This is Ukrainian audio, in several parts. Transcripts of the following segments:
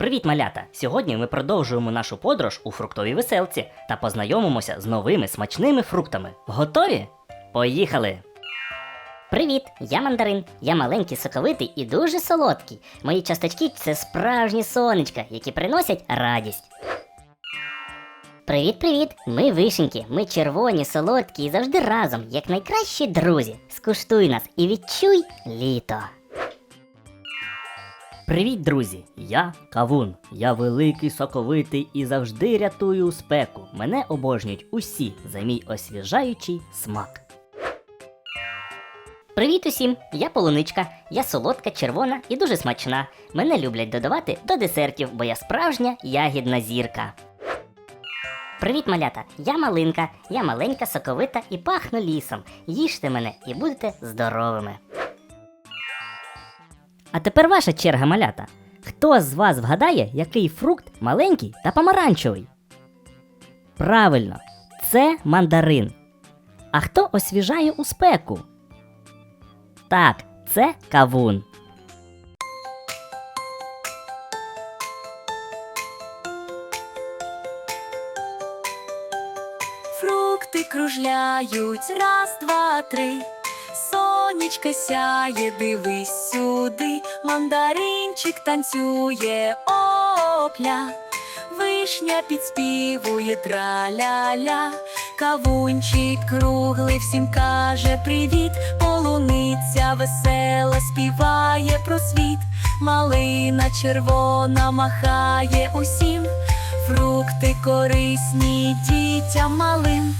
Привіт, малята! Сьогодні ми продовжуємо нашу подорож у фруктовій веселці та познайомимося з новими смачними фруктами. Готові? Поїхали! Привіт, я мандарин. Я маленький, соковитий і дуже солодкий. Мої часточки це справжні сонечка, які приносять радість. Привіт, привіт! Ми вишеньки, ми червоні, солодкі і завжди разом, як найкращі друзі. Скуштуй нас і відчуй літо. Привіт, друзі! Я Кавун. Я великий, соковитий і завжди рятую спеку. Мене обожнюють усі за мій освіжаючий смак. Привіт усім! Я полуничка. Я солодка, червона і дуже смачна. Мене люблять додавати до десертів, бо я справжня ягідна зірка. Привіт, малята! Я малинка, я маленька, соковита і пахну лісом. Їжте мене і будете здоровими. А тепер ваша черга, малята. Хто з вас вгадає, який фрукт маленький та помаранчевий? Правильно, це мандарин. А хто освіжає у спеку? Так, це кавун. Фрукти кружляють, раз, два, три. Сонечко сяє, дивись сюди, мандаринчик танцює, опля, вишня підспівує траля-ля, кавунчик круглий всім каже привіт, полуниця весела співає про світ, малина червона махає усім. Фрукти корисні дітям малим.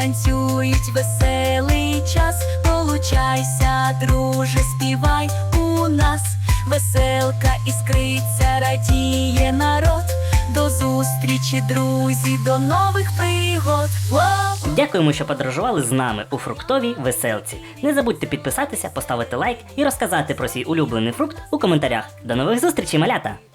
Танцюють веселий час. Получайся, друже, співай у нас. Веселка іскриться, радіє народ. До зустрічі, друзі, до нових пригод. Дякуємо, що подорожували з нами у фруктовій веселці. Не забудьте підписатися, поставити лайк і розказати про свій улюблений фрукт у коментарях. До нових зустрічей, малята!